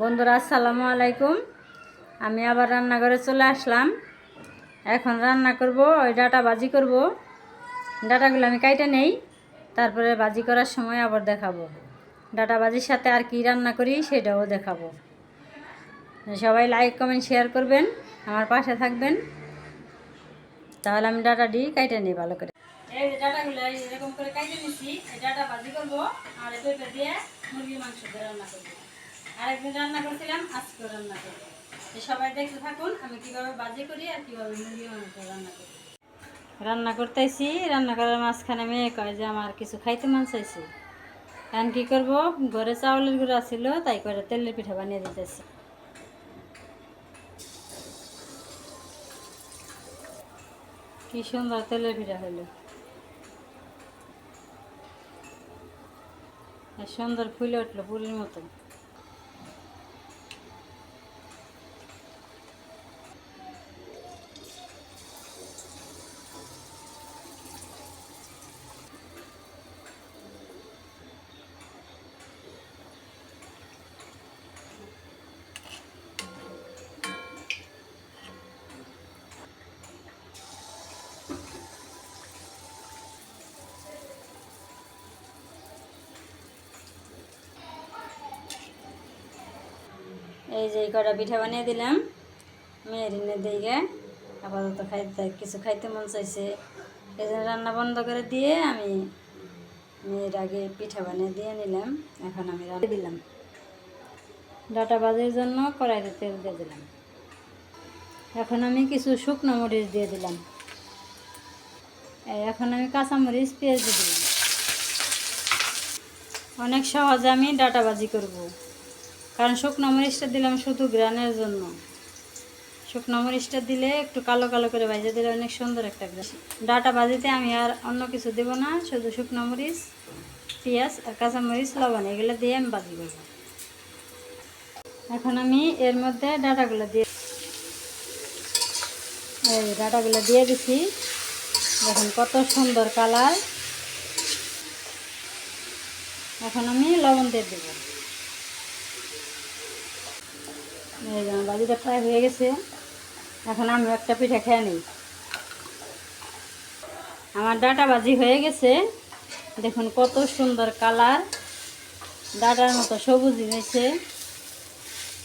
বন্ধুরা, আসসালামু আলাইকুম। আমি আবার রান্নাঘরে চলে আসলাম। এখন রান্না করব, ওই ডাটা ভাজি করব। ডাটাগুলো আমি কাইটে নেই, তারপরে ভাজি করার সময় আবার দেখাবো। ডাটা ভাজির সাথে আর কি রান্না করি সেটাও দেখাবো। সবাই লাইক, কমেন্ট, শেয়ার করবেন, আমার পাশে থাকবেন। তাহলে আমি ডাটা ডাটাটি কাইটে নিই ভালো করে। এই ডাটাগুলো এরকম করে কাইটে নিচ্ছি এই ডাটা ভাজি করব, আর পেঁপে দিয়ে মুরগির মাংস রান্না করব। আরেকদিন রান্না করছিলাম আজকে রান্না করব। সবাই দেখতে থাকুন, আমি কীভাবে বাজি করি আর কীভাবে মুরগির মাংস রান্না করি। রান্না করতেছি, রান্না করার মাঝখানে মেয়ে কয় যে আমার কিছু খাইতে মন চাইছে। এখন কী করব? ঘরে চাউলের গুঁড়া ছিল, তাই করে তেলের পিঠা বানিয়ে দিতেছি। কি সুন্দর তেলের পিঠা হইল। সুন্দর ফুলে উঠল পুরীর মতো। এই যে কটা পিঠা বানিয়ে দিলাম। মেয়ের এনে দিকে আপাতত খাইতে কিছু খাইতে মন চাইছে। এই জন্য রান্না বন্ধ করে দিয়ে আমি মেয়ের আগে পিঠা বানিয়ে দিয়ে নিলাম। এখন আমি রান্না দিলাম। ডাটা বাজির জন্য কড়াইতে তেল দিয়ে দিলাম। এখন আমি কিছু শুকনো মরিচ দিয়ে দিলাম। এখন আমি কাঁচামরিচ, পেঁয়াজ দিয়ে দিলাম। অনেক সহজে আমি ডাটা বাজি করব। কারণ শুকনো মরিচটা দিলাম শুধু গ্রানের জন্য। শুকনো মরিচটা দিলে একটু কালো কালো করে ভাজে দিলে অনেক সুন্দর একটা গ্রান ডাটা ভাজিতে আমি আর অন্য কিছু দেবো না, শুধু শুকনো মরিচ পেঁয়াজ আর কাঁচা মরিচ লবণ, এগুলো দিয়ে আমি ভাজি করব এখন আমি এর মধ্যে ডাটাগুলো দিয়ে এই ডাটাগুলো দিয়ে দিছি। দেখুন কত সুন্দর কালার। এখন আমি লবণ দিয়ে দেবো এই যে আমার বাজিটা প্রায় হয়ে গেছে। এখন আমি একটা পিঠা খেয়ে নিই। আমার ডাটা বাজি হয়ে গেছে। দেখুন কত সুন্দর কালার। ডাটার মতো সবুজ হয়েছে।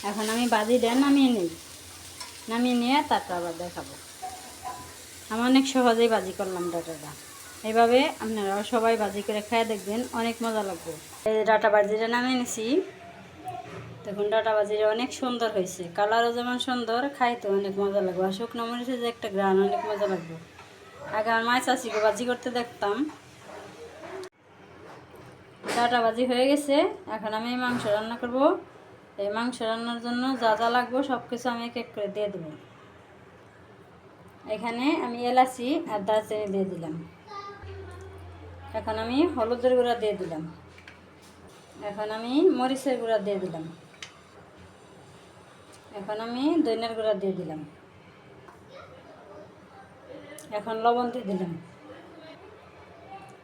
এখন আমি বাজিটা নামিয়ে নিই। নামিয়ে নিয়ে তারপর আবার দেখাবো। আমি অনেক সহজেই বাজি করলাম ডাটাটা। এইভাবে আপনারাও সবাই বাজি করে খেয়ে দেখবেন, অনেক মজা লাগবে। এই ডাটা বাজিটা নামিয়ে নিছি। দেখুন ডাটা বাজিটা অনেক সুন্দর হয়েছে। কালারও যেমন সুন্দর খাইতে অনেক মজা লাগবে। আর শুকনো মরিচে যে একটা গ্রান অনেক মজা লাগবে। আগে আমার মাছ চাষিকে বাজি করতে দেখতাম। ডাটা বাজি হয়ে গেছে। এখন আমি মাংস রান্না করব। এই মাংস রান্নার জন্য যা যা লাগবে সব কিছু আমি এক এক করে দিয়ে দেবো। এখানে আমি এলাচি আর দারচিনি দিয়ে দিলাম। এখন আমি হলুদের গুঁড়া দিয়ে দিলাম। এখন আমি মরিচের গুঁড়া দিয়ে দিলাম। এখন আমি দইনার গুঁড়া দিয়ে দিলাম। এখন লবণ দিয়ে দিলাম।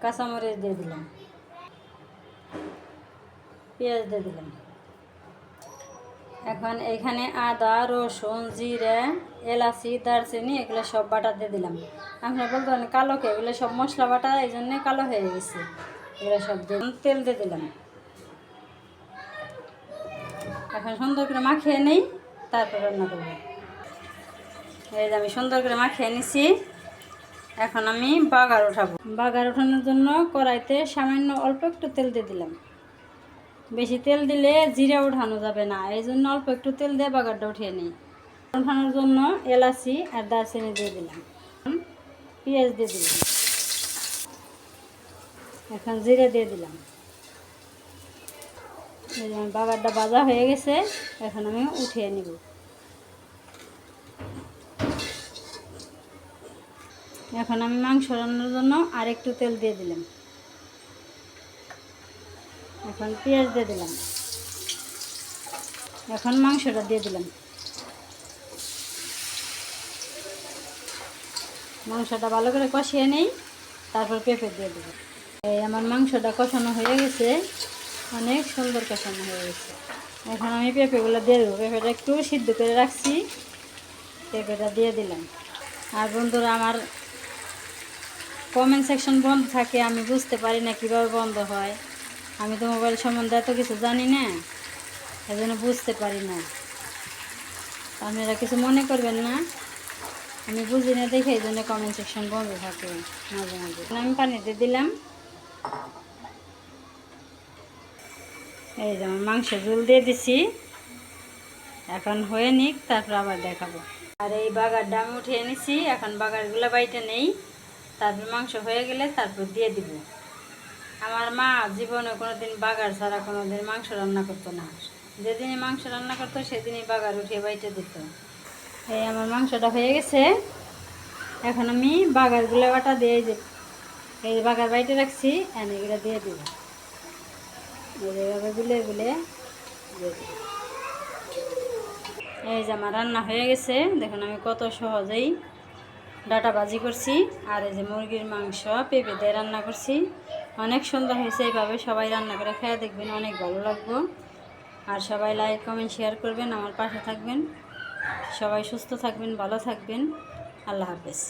কাঁচামরিচ দিয়ে দিলাম। পেঁয়াজ দিয়ে দিলাম। এখন এখানে আদা, রসুন, জিরে, এলাচি, দারচিনি, এগুলো সব বাটা দিয়ে দিলাম। আপনার বলতে পারেন কালো কে এগুলো সব মশলা বাটা, এই জন্যে কালো হয়ে গেছে। এগুলো সব দিয়ে তেল দিয়ে দিলাম। এখন সুন্দর করে মাখিয়ে নেই। তারপর রান্না করব। এই যে আমি সুন্দর করে মাখিয়ে নিছি। এখন আমি বাগার উঠাবো বাগার ওঠানোর জন্য কড়াইতে সামান্য অল্প একটু তেল দিয়ে দিলাম। বেশি তেল দিলে জিরা উঠানো যাবে না, এই জন্য অল্প একটু তেল দিয়ে বাগারটা উঠিয়ে নিই। উঠানোর জন্য এলাচি আর দারচিনি দিয়ে দিলাম। পেঁয়াজ দিয়ে দিলাম। এখন জিরে দিয়ে দিলাম। বাগারটা বাজা হয়ে গেছে, এখন আমি উঠিয়ে নিব। এখন আমি মাংস রান্নার জন্য আর একটু তেল দিয়ে দিলাম। এখন পেঁয়াজ দিয়ে দিলাম। এখন মাংসটা দিয়ে দিলাম। মাংসটা ভালো করে কষিয়ে নেই, তারপর পেঁপে দিয়ে দেবো এই আমার মাংসটা কষানো হয়ে গেছে। অনেক সুন্দর কষানো হয়ে গেছে। এখন আমি পেঁপেগুলো দিয়ে দেবো। পেঁপেটা একটু সিদ্ধ করে রাখছি। পেঁপেটা দিয়ে দিলাম। আর বন্ধুরা, আমার কমেন্ট সেকশন বন্ধ থাকে, আমি বুঝতে পারি না কীভাবে বন্ধ হয়। আমি তো মোবাইল সম্বন্ধে এত কিছু জানি না এই জন্য বুঝতে পারি না। আপনারা কিছু মনে করবেন না? আমি বুঝি না দেখে এই জন্য কমেন্ট সেকশন বন্ধ থাকে মাঝে মাঝে। আমি পানিতে দিলাম। এই যেমন মাংস ঝোল দিয়ে দিছি। এখন হয়ে নিক, তারপর আবার দেখাবো। আর এই বাগারটা আমি উঠিয়ে নিছি, এখন বাগারগুলো বাইটে নেই। তারপর মাংস হয়ে গেলে তারপর দিয়ে দিব। আমার মা জীবনে কোনোদিন বাগার ছাড়া কোনোদিন মাংস রান্না করতো না। যেদিনই মাংস রান্না করতো, সেদিনই বাগার উঠিয়ে বাইটে দিত। এই আমার মাংসটা হয়ে গেছে। এখন আমি বাগারগুলো বাটা দিয়ে যে, এই বাগার বাইটে রাখছি, এনে এগুলো দিয়ে দিব। এই যে আমার রান্না হয়ে গেছে। দেখুন আমি কত সহজেই ডাটা ভাজি করছি আর এই যে মুরগির মাংস পেঁপে দিয়ে রান্না করছি। অনেক সুন্দর হয়েছে এইভাবে। সবাই রান্না করে খেয়ে দেখবেন, অনেক ভালো লাগবো। আর সবাই লাইক কমেন্ট শেয়ার করবেন, আমার পাশে থাকবেন। সবাই সুস্থ থাকবেন, ভালো থাকবেন। আল্লাহ হাফেজ।